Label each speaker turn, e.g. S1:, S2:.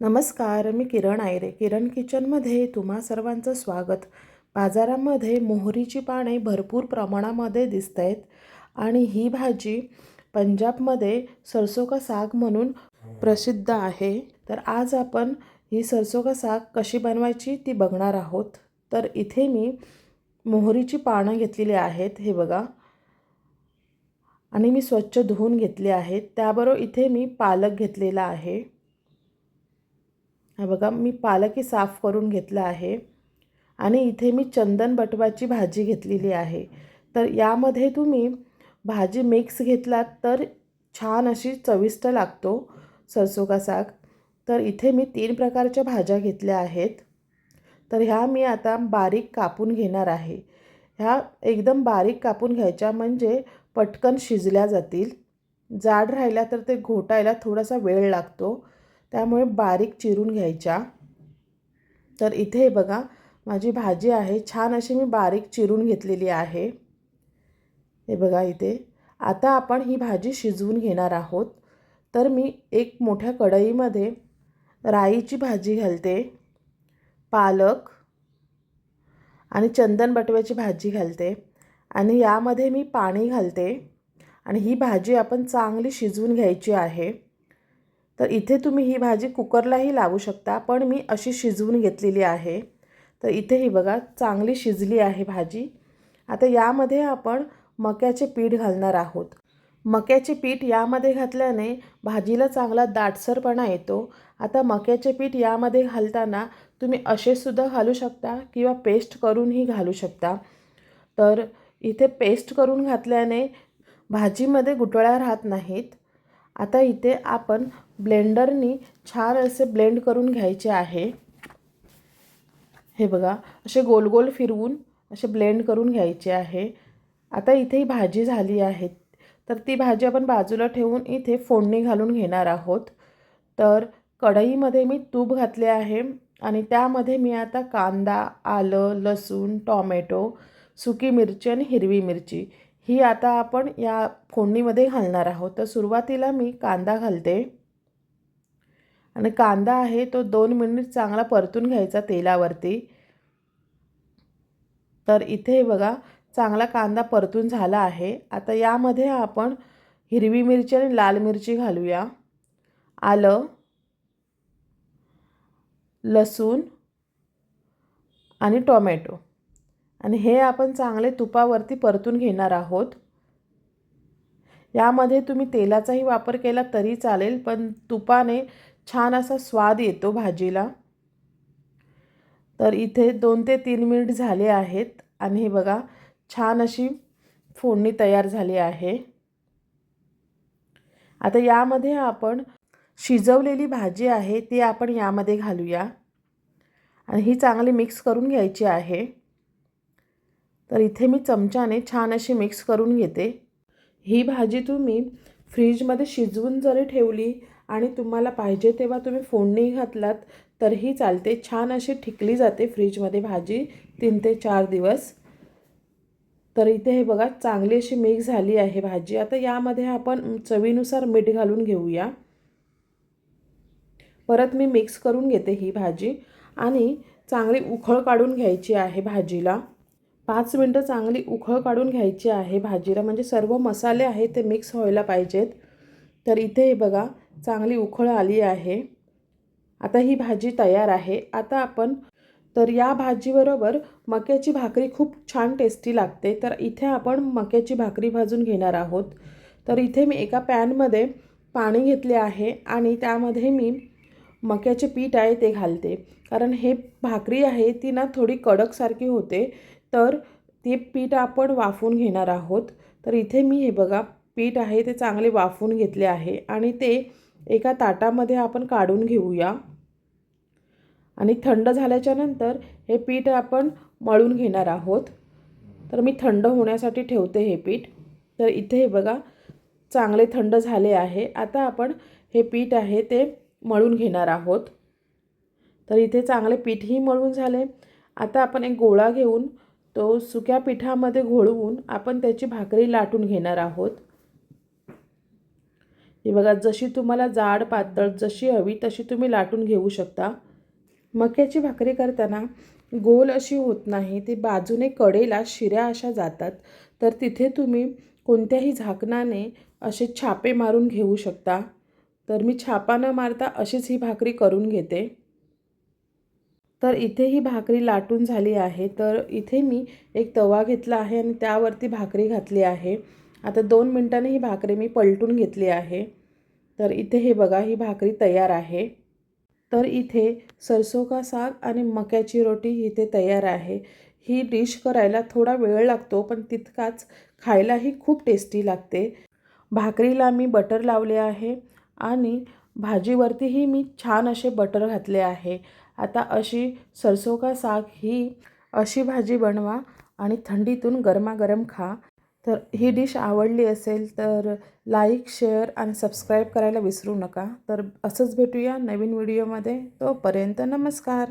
S1: नमस्कार मी किरण आयरे. किरण किचनमध्ये तुम्हा सर्वांचं स्वागत. बाजारामध्ये मोहरीची पाने भरपूर प्रमाणामध्ये दिसत आहेत आणि ही भाजी पंजाबमध्ये सरसो का साग म्हणून प्रसिद्ध आहे. तर आज आपण ही सरसो का साग कशी बनवायची ती बघणार आहोत. तर इथे मी मोहरीची पानं घेतलेली आहेत हे बघा. आणि मी स्वच्छ धुवून घेतले आहेत. त्याबरोबर इथे मी पालक घेतलेला आहे. हा बघा मी पालकही साफ करून घेतला आहे आणि इथे मी चंदन बटवाची भाजी घेतलेली आहे. तर यामध्ये तुम्ही भाजी मिक्स घेतलात तर छान अशी चविष्ट लागतो सरसो का साग. तर इथे मी तीन प्रकारच्या भाज्या घेतल्या आहेत. तर ह्या मी आता बारीक कापून घेणार आहे. ह्या एकदम बारीक कापून घ्यायच्या म्हणजे पटकन शिजल्या जातील. जाड राहिल्या तर ते घोटायला थोडासा वेळ लागतो. त्यामुळे बारीक चिरून घ्यायच्या. तर इथे बघा माझी भाजी आहे छान अशी मी बारीक चिरून घेतलेली आहे. हे बघा इथे. आता आपण ही भाजी शिजवून घेणार आहोत. तर मी एक मोठ्या कढईमध्ये राईची भाजी घालते पालक आणि चंदन बटव्याची भाजी घालते आणि यामध्ये मी पाणी घालते आणि ही भाजी आपण चांगली शिजवून घ्यायची आहे. तर इथे तुम्ही ही भाजी कुकरलाही लावू शकता पण मी अशी शिजवून घेतलेली आहे. तर इथे ही बघा चांगली शिजली आहे भाजी. आता यामध्ये आपण मक्याचे पीठ घालणार आहोत. मक्याचे पीठ यामध्ये घातल्याने भाजीला चांगला दाटसरपणा येतो. आता मक्याचे पीठ यामध्ये घालताना तुम्ही असेसुद्धा घालू शकता किंवा पेस्ट करूनही घालू शकता. तर इथे पेस्ट करून घातल्याने भाजीमध्ये गुटळ्या राहत नाहीत. आता इथे आपण ब्लेंडरनी छान असे ब्लेंड करून घ्यायचे आहे. हे बघा असे गोल गोल फिरवून असे ब्लेंड करून घ्यायचे आहे. आता इथे ही भाजी झाली आहे. तर ती भाजी आपण बाजूला ठेवून इथे फोडणी घालून घेणार आहोत. तर कढईमध्ये मी तूप घातले आहे आणि त्यामध्ये मी आता कांदा आलं लसूण टॉमॅटो सुकी मिरची आणि हिरवी मिरची ही आता आपण या फोडणीमध्ये घालणार आहोत. तर सुरुवातीला मी कांदा घालते. आणि कांदा आहे तो दोन मिनिट चांगला परतून घ्यायचा तेलावरती. तर इथे बघा चांगला कांदा परतून झाला आहे. आता यामध्ये आपण हिरवी मिरची आणि लाल मिरची घालूया. आलं लसूण आणि टोमॅटो. आणि हे आपण चांगले तुपावरती परतून घेणार आहोत. यामध्ये तुम्ही तेलाचाही वापर केला तरी चालेल पण तुपाने छान असा स्वाद येतो भाजीला. तर इथे दोन ते तीन मिनिट झाले आहेत आणि हे बघा छान अशी फोडणी तयार झाली आहे. आता यामध्ये आपण शिजवलेली भाजी आहे ती आपण यामध्ये घालूया. आणि ही चांगली मिक्स करून घ्यायची आहे. तर इथे मी चमच्याने छान अशी मिक्स करून घेते. ही भाजी तुम्ही फ्रीजमध्ये शिजवून जरी ठेवली आणि तुम्हाला पाहिजे तेव्हा तुम्ही फोडणी घातलात तरीही चालते. छान अशी ठिकली जाते फ्रीजमध्ये भाजी तीन ते चार दिवस. तर इथे हे बघा चांगली अशी मिक्स झाली आहे भाजी. आता यामध्ये आपण चवीनुसार मीठ घालून घेऊया. परत मी मिक्स करून घेते ही भाजी. आणि चांगली उखळ काढून घ्यायची आहे भाजीला. पाच मिनटं चांगली उखळ काढून घ्यायची आहे भाजीला. म्हणजे सर्व मसाले आहेत ते मिक्स व्हायला पाहिजेत. तर इथे हे बघा चांगली उखळ आली आहे. आता ही भाजी तयार आहे. आता आपण तर या भाजीबरोबर मक्याची भाकरी खूप छान टेस्टी लागते. तर इथे आपण मक्याची भाकरी भाजून घेणार आहोत. तर इथे मी एका पॅनमध्ये पाणी घेतले आहे आणि त्यामध्ये मी मक्याचे पीठ आहे ते घालते. कारण हे भाकरी आहे ती ना थोडी कडकसारखी होते. तर ते पीठ आपण वाफवून घेणार आहोत. तर इथे मी हे बघा पीठ आहे ते चांगले वाफवून घेतले आहे. आणि ते एका ताटामध्ये आपण काढून घेऊया. आणि थंड झाल्याच्यानंतर हे पीठ आपण मळून घेणार आहोत. तर मी थंड होण्यासाठी ठेवते हे पीठ. तर इथे हे बघा चांगले थंड झाले आहे. आता आपण हे पीठ आहे ते मळून घेणार आहोत. तर इथे चांगले पीठही मळून झाले. आता आपण एक गोळा घेऊन तो सुक्या पिठामध्ये घोळवून आपण त्याची भाकरी लाटून घेणार आहोत. हे बघा जशी तुम्हाला जाड पातळ जशी हवी तशी तुम्ही लाटून घेऊ शकता. मक्याची भाकरी करताना गोल अशी होत नाही ती बाजूने कडेला शिऱ्या अशा जातात. तर तिथे तुम्ही कोणत्याही झाकणाने असे छापे मारून घेऊ शकता. तर मी छापा न मारता अशीच ही भाकरी करून घेते. तर इथे ही भाकरी लाटून झाली आहे. तर इथे मी एक तवा घेतला आहे आणि त्यावरती भाकरी घातली आहे. आता दोन मिनटांनी ही भाकरी मी पलटून घेतली आहे. तर इथे हे बघा ही भाकरी तयार आहे. तर इथे सरसो का साग आणि मक्याची रोटी इथे तयार आहे. ही डिश करायला थोडा वेळ लागतो पण तितकाच खायलाही खूप टेस्टी लागते. भाकरीला मी बटर लावले आहे आणि भाजीवरतीही मी छान असे बटर घातले आहे. आता अशी सरसो का साग ही अशी भाजी बनवा आणि थंडीतून गरमागरम खा. तर ही डिश आवडली असेल तर लाईक शेअर आणि सबस्क्राईब करायला विसरू नका. तर असंच भेटूया नवीन व्हिडिओमध्ये तोपर्यंत नमस्कार.